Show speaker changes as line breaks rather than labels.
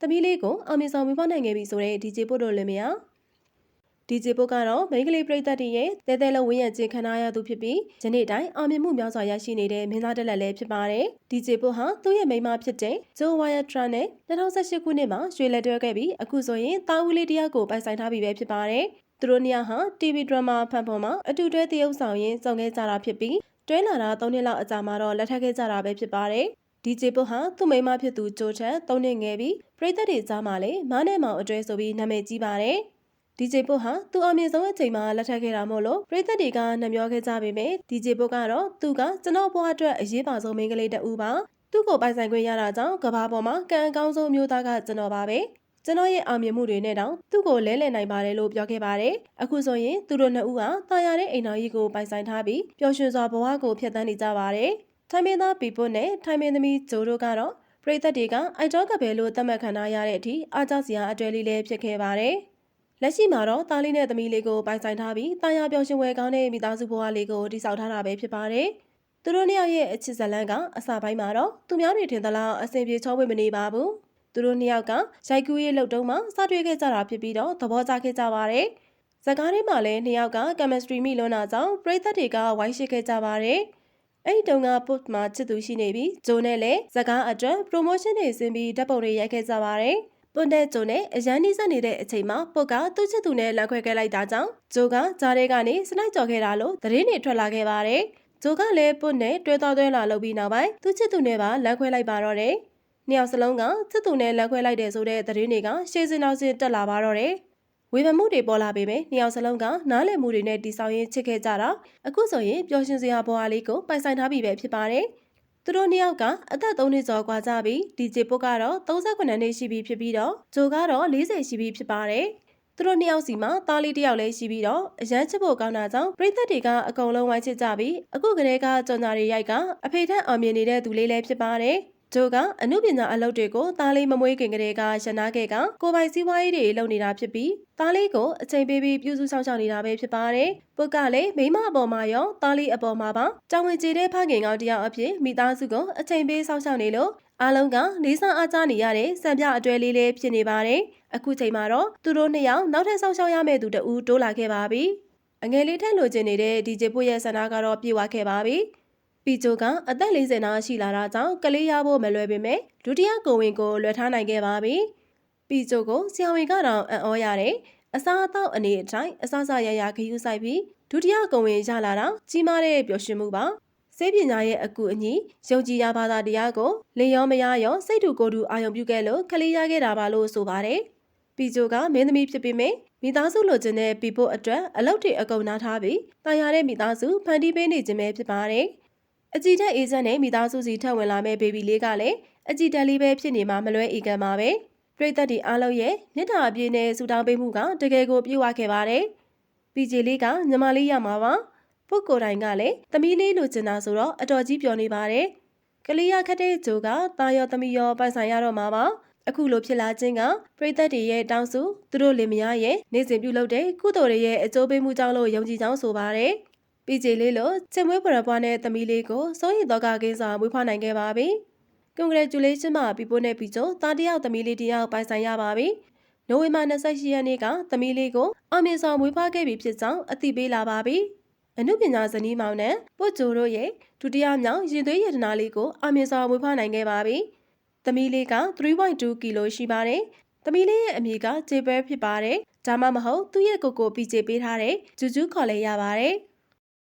သမီးလေးကိုအောင်မြင်ဆောင်မွေးဖွားနိုင်ခဲ့ပြီဆိုတဲ့ DJ ပို့တော်လင်မယား DJ ပို့ကတော့မိန်းကလေးပြည်သက်တည်းရဲ့တဲတဲလုံးဝင်းရံချင်းခံရသူဖြစ်ပြီးယနေ့တိုင်းအောင်မြင်မှုများစွာရရှိနေတဲ့မင်းသားတက်လက်လည်းဖြစ်ပါတယ်။ DJ ပို့ဟာသူ့ရဲ့မိန်းမဖြစ်တဲ့ဂျိုဝါယာထရန်နဲ့2018ခုနှစ်မှာရွှေလက်တွဲခဲ့ပြီးအခုဆိုရင်တာဦးလေးတယောက်ကိုပိုင်ဆိုင်ထားပြီပဲဖြစ်ပါတယ်။သူတို့နှစ်ယောက်ဟာ TV ဒရမာဖန်ဖော်မှာအတူတွဲတရုပ်ဆောင်ရင်းစုံခဲ့ကြတာဖြစ်ပြီးတွဲလာတာ3နှစ်လောက်အကြာမှာတော့လက်ထပ်ခဲ့ကြတာပဲဖြစ်ပါတယ်။ DJ ပုတ်ဟာသူ့မိန်းမဖြစ်သူဂျိုထက်၃နှစ်ငယ်ပြီးပရိသတ်တွေကြားမှာလည်းမားနဲ့မောင်အတွဲဆိုပြီးနာမည်ကြီးပါတယ်။ DJ ပုတ်ဟာသူအမြင့်ဆုံးအချိန်မှာလက်ထပ်ခဲ့တာမို့လို့ပရိသတ်တွေကနှမျောခဲ့ကြပေမဲ့ DJ ပုတ်ကတော့သူကကျွန်တော်ဘဝအတွက်အရေးပါဆုံးမိန်းကလေးတစ်ဦးပါသူ့ကိုပိုင်ဆိုင်ခွင့်ရတာကြောင့်ကဘာပေါ်မှာကံအကောင်းဆုံးမျိုးသားကကျွန်တော်ပါပဲကျွန်တော်ရဲ့အောင်မြင်မှုတွေနဲ့တောင်သူ့ကိုလဲလှယ်နိုင်ပါတယ်လို့ပြောခဲ့ပါတယ်အခုဆိုရင်သူတို့နှစ်ဦးဟာတာယာတဲ့အိမ်တော်ကြီးကိုပိုင်ဆိုင်ထားပြီးပျော်ရွှင်စွာဘဝကိုဖျက်ဆီးနေကြပါတယ် ထိုင်းမင်းသားပီပွတ်နဲ့ထိုင်းမင်းသမီးဂျိုတို့ကတော့ပရိသတ်တွေကအိုက်တော်ကဘယ်လိုသတ်မှတ်ခံထားရတဲ့အထိအားကျစရာအတွဲလေးလည်းဖြစ်ခဲ့ပါတယ်။လက်ရှိမှာတော့တားလေးနဲ့သမီးလေးကိုပိုင်ဆိုင်ထားပြီးတာယာပျော်ရွှင်ဝယ်ကောင်းတဲ့မိသားစုဘဝလေးကိုတည်ဆောက်ထားတာပဲဖြစ်ပါတယ်။သူတို့နှစ်ယောက်ရဲ့အချစ်ဇလန်းကအစပိုင်းမှာတော့သူများတွေထင်သလားအဆင်ပြေချောဝေမနေပါဘူး။သူတို့နှစ်ယောက်ကရိုက်ကူးရေးလှုပ်တုံးမှာစတွေ့ခဲ့ကြတာဖြစ်ပြီးတော့သဘောကျခဲ့ကြပါတယ်။ဇကားထဲမှာလည်းနှစ်ယောက်က chemistry မိလွန်းတာကြောင့်ပရိသတ်တွေကဝိုင်းရှိခဲ့ကြပါတယ်။ အဲ့ဒီတုန်းက post မှာချစ်သူရှိနေပြီးဂျိုနဲ့လည်းဇကားအတွက် promotion တွေဆင်းပြီးဓာတ်ပုံတွေရိုက်ခဲ့ကြပါတယ်။ပွန်တဲ့ဂျိုနဲ့အရန်နီးစပ်နေတဲ့အချိန်မှာပုတ်ကသူ့ချစ်သူနဲ့လက်ခွဲခဲ့လိုက်တာကြောင့်ဂျိုကဂျားထဲကနေစနိုက်ကြော်ခဲ့တာလို့သတင်းတွေထွက်လာခဲ့ပါတယ်။ဂျိုကလည်းပွတ်နဲ့တွဲတော်တွဲလာလုပ်ပြီးနောက်ပိုင်းသူ့ချစ်သူနဲ့ပါလက်ခွဲလိုက်ပါတော့တယ်။နှစ်ယောက်စလုံးကချစ်သူနဲ့လက်ခွဲလိုက်တယ်ဆိုတဲ့သတင်းတွေကရှေ့စင်နောက်စင်တက်လာပါတော့တယ်။ ဝေဖန်မှုတွေပေါ်လာပေမဲ့နှစ်ယောက်စလုံးကနားလည်မှုတွေနဲ့တိဆောက်ရင်းချစ်ခဲ့ကြတာအခုဆိုရင်ပျော်ရွှင်စရာဘဝလေးကိုပိုင်ဆိုင်ထားပြီပဲဖြစ်ပါတယ်သူတို့နှစ်ယောက်ကအသက်3နှစ်ကျော်กว่าကြပြီး DJ ပုတ်ကတော့38နှစ်ရှိပြီဖြစ်ပြီးတော့ဂျိုကတော့40ရှိပြီဖြစ်ပါတယ်သူတို့နှစ်ယောက်စီမှာသားလေးတစ်ယောက်လည်းရှိပြီးတော့အရန်ချစ်ဖို့ကောင်းတာကြောင့်ပရိသတ်တွေကအကုန်လုံးဝိုင်းချစ်ကြပြီးအခုကလေးကကြော်ညာတွေရိုက်ကအဖေထက်အောင်မြင်နေတဲ့သူလေးလည်းဖြစ်ပါတယ်။ ဂျိုကအမှုပညာအလုပ်တွေကိုသားလေးမမွေးခင်ကတည်းကရနာခဲ့ကကိုပိုင်စည်းဝါးရေးတွေလုပ်နေတာဖြစ်ပြီးသားလေးကိုအချိန်ပေးပြီးပြုစုဆောင်ရှောက်နေတာပဲဖြစ်ပါတယ်။ပုတ်ကလည်းမိမအပေါ်မှာရောသားလေးအပေါ်မှာပါကြောင်ဝင်ကြည်တဲ့ဖခင်ကောင်တယောက်အဖြစ်မိသားစုကိုအချိန်ပေးဆောင်ရှောက်နေလို့အားလုံးကလေးစားအားကြနေရတဲ့စံပြအတွဲလေးလေးဖြစ်နေပါတယ်။အခုချိန်မှာတော့သူတို့နှစ်ယောက်နောက်ထပ်ဆောင်ရှောက်ရမယ့်သူတဦးတိုးလာခဲ့ပါပြီ။အငယ်လေးထက်လိုချင်နေတဲ့ DJ ပွရဲ့ဆန္ဒကတော့ပြေဝခဲ့ပါပြီ။ ပီဂျိုကအသက်40နာရှိလာတာကြောင့်ကလေးရဖို့မလွယ်ပေမဲ့ဒုတိယကိုဝင်ကိုလွှဲထားနိုင်ခဲ့ပါပြီ။ပီဂျိုကိုဆရာဝန်ကတော့အံ့ဩရတယ်။အစားအသောက်အနေအထိုင်အစစရရခယူးဆိုင်ပြီးဒုတိယကိုဝင်ရလာတာကြီးမားတဲ့ပျော်ရွှင်မှုပါ။စေပညာရဲ့အကူအညီယုံကြည်ရပါတာတရားကိုလင်ရောမယားရောစိတ်တူကိုယ်တူအာရုံပြုခဲ့လို့ခလေးရခဲ့တာပါလို့ဆိုပါတယ်။ပီဂျိုကမင်းသမီးဖြစ်ပေမဲ့မိသားစုလိုချင်တဲ့ပီဖို့အတွက်အလုပ်တွေအကုန်နားထားပြီးတာယာတဲ့မိသားစုဖန်တီးပေးနေခြင်းပဲဖြစ်ပါတယ်။ အကြည်တက်အေးစက်နဲ့မိသားစုစီထပ်ဝင်လာမဲ့ဘေဘီလေးကလည်းအကြည်တက်လေးပဲဖြစ်နေမှာမလွဲအေကန်ပါပဲပြိသက်ဒီအားလုံးရဲ့မြစ်တာအပြည့်နဲ့ဆူတောင်းပေးမှုကတကယ်ကိုပြေဝခဲ့ပါတယ်ပီဂျီလေးကညီမလေးရမှာပါပုတ်ကိုတိုင်ကလည်းသမီးလေးလိုချင်တာဆိုတော့အတော်ကြီးပျော်နေပါတယ်ကလေးရခတ်တဲ့ဂျိုကตาရောသမီးရောပိုင်ဆိုင်ရတော့မှာပါအခုလိုဖြစ်လာခြင်းကပရိသတ်တွေရဲ့တောင်းစုသူတို့လင်မယားရဲ့နေစဉ်ပြုလုပ်တဲ့ကုသိုလ်တွေရဲ့အကျိုးပေးမှုကြောင့်လို့ယုံကြည်ကြောင်းဆိုပါတယ်။ ပီဂျေလေးလိုချင်မွေးပရပွားနဲ့သမီးလေးကိုစိုးရိမ်တော့ကကင်းစွာမွေးဖွားနိုင်ခဲ့ပါပြီ။ Congratulation မှာပီပိုးနဲ့ပီချိုသားတယောက်သမီးလေးတယောက်ပိုင်ဆိုင်ရပါပြီ။နိုဝင်ဘာ28ရက်နေ့ကသမီးလေးကိုအောင်မြင်စွာမွေးဖွားခဲ့ပြီဖြစ်ကြောင်းအသိပေးလာပါပြီ။အနုပညာဇနီးမောင်နဲ့ပုတ်ဂျိုတို့ရဲ့ဒုတိယမြောက်ရင်သွေးရတနာလေးကိုအောင်မြင်စွာမွေးဖွားနိုင်ခဲ့ပါပြီ။သမီးလေးက3.2ကီလိုရှိပါတယ်။သမီးလေးရဲ့အမည်ကဂျေဘဲဖြစ်ပါတယ်။ဒါမှမဟုတ်သူ့ရဲ့ကိုကိုပီဂျေပေးထားတဲ့ဂျူဂျူခေါ်လဲရပါတယ်။